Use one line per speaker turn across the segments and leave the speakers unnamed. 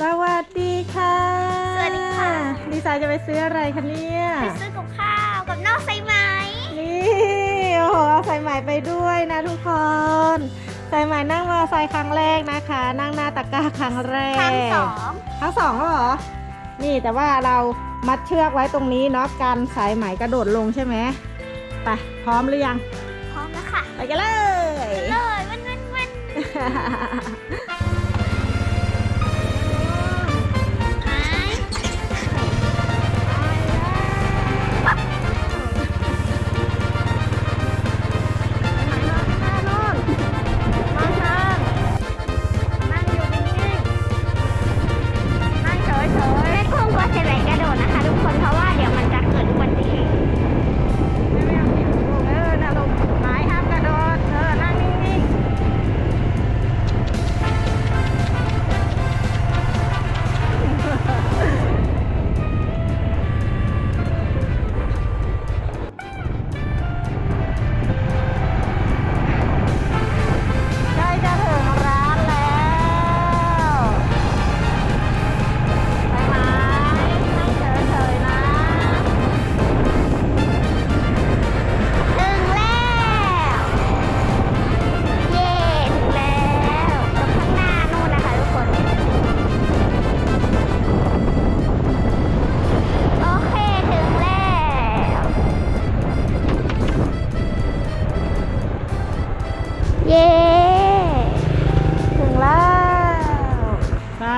สวัสดีค่ะ
สวัสดีค่ะ
ดีไซน์จะไปซื้ออะไรคะเนี่ย
ไปซื้อกับข้าวกับน้องไซไหม
นี่ โอ้โหเอาสายไหมไปด้วยนะทุกคนสายไหมนั่งมอเตอร์ไซค์ครั้งแรกนะคะ นั่งหน้าตะกร้าครั้งแรก
ครั้งสอง
ครั้งสองแล้วเหรอ นี่แต่ว่าเรามัดเชือกไว้ตรงนี้เนาะกันสายไหมกระโดดลงใช่ไหมไปพร้อมหรือยัง
พร้อมแล้วค่ะ
ไปกันเลย
เลยมันมันมัน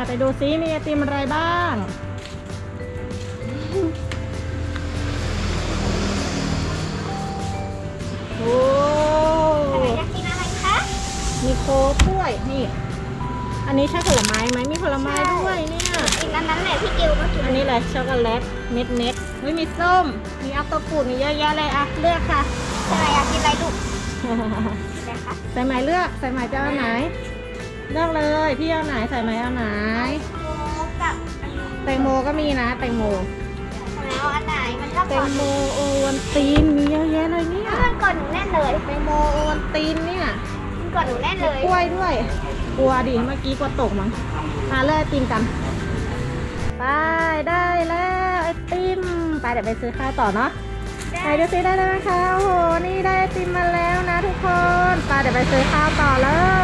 ไปไปดูซิมีไอติมอะไรบ้าง โอ้
อยากกินอะไรคะ
มีโค้กด้วยนี่ อันนี้ใช่ผลไม้ไหมมีผลไม้ด้วยเนี่ย
อีกอันนั้นแหละพี่กิวก็กิน
อันนี้เลยช็อกโกแลตเม็ดเม็ดๆไม่มีส้ม มีอัปเตอร์ปูดมีเยอะแยะเลยอะเลือกค่ะ
ใช่ไหมอยากกินอะไรลูกนะคะ
ใส่ไหมเลือกใส่ไหมจะเอาไหน เลือกเลย พี่เอาไหนใส่ไหมเอาไหน
โค้กกับอันนี้
แตงโมก็มีนะ แตงโม
แล้วอันไหนมันก็
แต
ก่องน
โมโอวันตีนมีเยอะแยะเลยเนี่ย
มันก่อนหนูแน่นเลย
แตงโมโอวันตีนเนี่ย
มันก่อนหนูแน่นเลย
กล้วยด้วย กลัวดิเมื่อกี้กลัวตกมั้งมาเลยไอติมกัน ไปได้แล้วไอติม ไปเดี๋ยวไปซื้อข้าวต่อเนาะไปดูซิได้แล้วนะคะโอ้โห นี่ได้ไอติมมาแล้วนะทุกคนไปเดี๋ยวไปซื้อข้าวต่อเลย